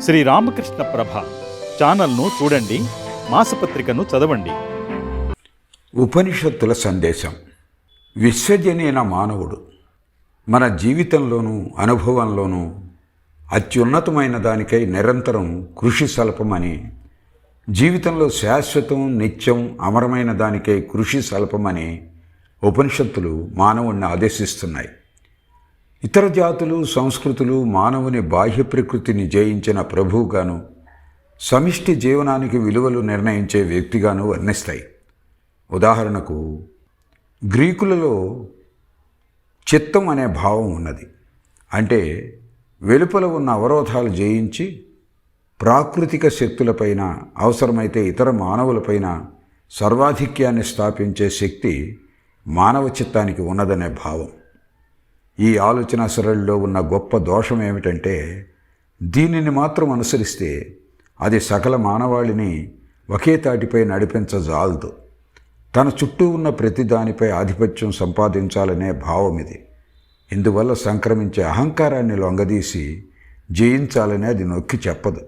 శ్రీ రామకృష్ణ ప్రభ ఛానల్ను చూడండి మాసపత్రికను చదవండి. ఉపనిషత్తుల సందేశం. విశ్వజనైన మానవుడు మన జీవితంలోనూ అనుభవంలోనూ అత్యున్నతమైన దానికై నిరంతరం కృషి సల్పమని జీవితంలో శాశ్వతం నిత్యం అమరమైన దానికై కృషి సల్పమని ఉపనిషత్తులు మానవుణ్ణి ఆదేశిస్తున్నాయి. ఇతర జాతులు సంస్కృతులు మానవుని బాహ్య ప్రకృతిని జయించిన ప్రభువుగాను సమిష్టి జీవనానికి విలువలు నిర్ణయించే వ్యక్తిగాను వర్ణిస్తాయి. ఉదాహరణకు గ్రీకులలో చిత్తం అనే భావం ఉన్నది. అంటే వెలుపల ఉన్న అవరోధాలు జయించి ప్రాకృతిక శక్తులపైన అవసరమైతే ఇతర మానవులపైన సర్వాధిక్యాన్ని స్థాపించే శక్తి మానవ చిత్తానికి ఉన్నదనే భావం. ఈ ఆలోచన సరళిలో ఉన్న గొప్ప దోషం ఏమిటంటే దీనిని మాత్రం అనుసరిస్తే అది సకల మానవాళిని ఒకే తాటిపై నడిపించజాలదు. తన చుట్టూ ఉన్న ప్రతి దానిపై ఆధిపత్యం సంపాదించాలనే భావం ఇది. ఇందువల్ల సంక్రమించే అహంకారాన్ని లొంగదీసి జయించాలని అది నొక్కి చెప్పదు.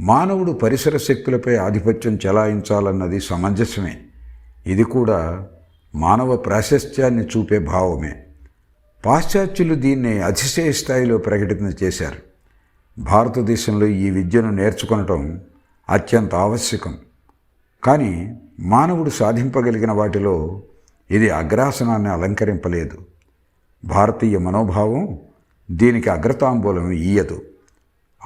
మానవుడు పరిసర శక్తులపై ఆధిపత్యం చెలాయించాలన్నది సమంజసమే. ఇది కూడా మానవ ప్రాశస్త్యాన్ని చూపే భావమే. పాశ్చాత్యులు దీన్ని అతిశయ స్థాయిలో ప్రకటన చేశారు. భారతదేశంలో ఈ విద్యను నేర్చుకొనటం అత్యంత ఆవశ్యకం. కానీ మానవుడు సాధింపగలిగిన వాటిలో ఇది అగ్రాసనాన్ని అలంకరింపలేదు. భారతీయ మనోభావం దీనికి అగ్రతాంబూలం ఇయ్యదు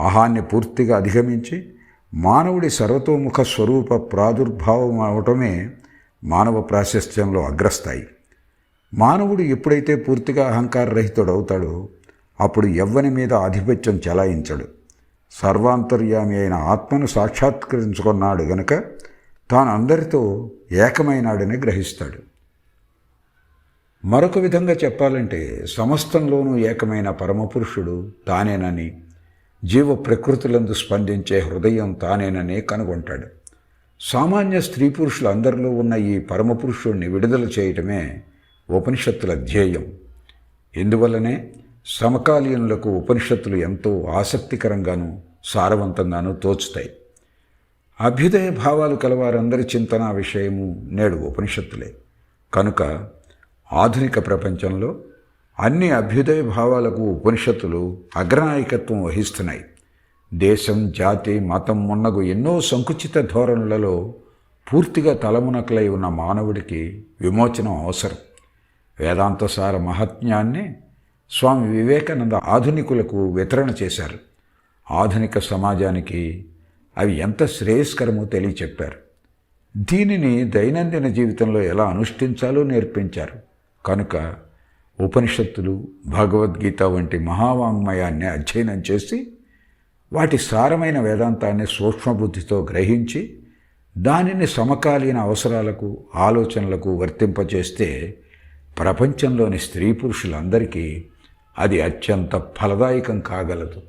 ఆహాన్ని పూర్తిగా అధిగమించి మానవుడి సర్వతోముఖ స్వరూప ప్రాదుర్భావం అవటమే మానవ ప్రాశస్త్యంలో అగ్రస్థాయి. మానవుడు ఎప్పుడైతే పూర్తిగా అహంకారరహితుడవుతాడో అప్పుడు ఎవ్వని మీద ఆధిపత్యం చెలాయించడు. సర్వాంతర్యామి అయిన ఆత్మను సాక్షాత్కరించుకున్నాడు గనుక తాను అందరితో ఏకమైనాడని గ్రహిస్తాడు. మరొక విధంగా చెప్పాలంటే సమస్తంలోనూ ఏకమైన పరమపురుషుడు తానేనని జీవ ప్రకృతులందు స్పందించే హృదయం తానేనని కనుగొంటాడు. సామాన్య స్త్రీ పురుషులందరిలో ఉన్న ఈ పరమపురుషుడిని విడుదల చేయటమే ఉపనిషత్తుల ధ్యేయం. ఇందువల్లనే సమకాలీనులకు ఉపనిషత్తులు ఎంతో ఆసక్తికరంగాను సారవంతంగాను తోచుతాయి. అభ్యుదయ భావాలు కలవారందరి చింతన విషయము నేడు ఉపనిషత్తులే. కనుక ఆధునిక ప్రపంచంలో అన్ని అభ్యుదయ భావాలకు ఉపనిషత్తులు అగ్రనాయకత్వం వహిస్తున్నాయి. దేశం జాతి మతం మున్నగు ఎన్నో సంకుచిత ధోరణులలో పూర్తిగా తలమునకలై ఉన్న మానవుడికి విమోచనం అవసరం. వేదాంతసార మహాత్మ్యాన్ని స్వామి వివేకానంద ఆధునికులకు వితరణ చేశారు. ఆధునిక సమాజానికి అవి ఎంత శ్రేయస్కరమో తెలియచెప్పారు. దీనిని దైనందిన జీవితంలో ఎలా అనుష్ఠించాలో నేర్పించారు. కనుక ఉపనిషత్తులు భగవద్గీత వంటి మహావాంగ్మయాన్ని అధ్యయనం చేసి వాటి సారమైన వేదాంతాన్ని సూక్ష్మబుద్ధితో గ్రహించి దానిని సమకాలీన అవసరాలకు ఆలోచనలకు వర్తింపచేస్తే ప్రపంచంలోని స్త్రీ పురుషులందరికీ అది అత్యంత ఫలదాయకం కాగలదు.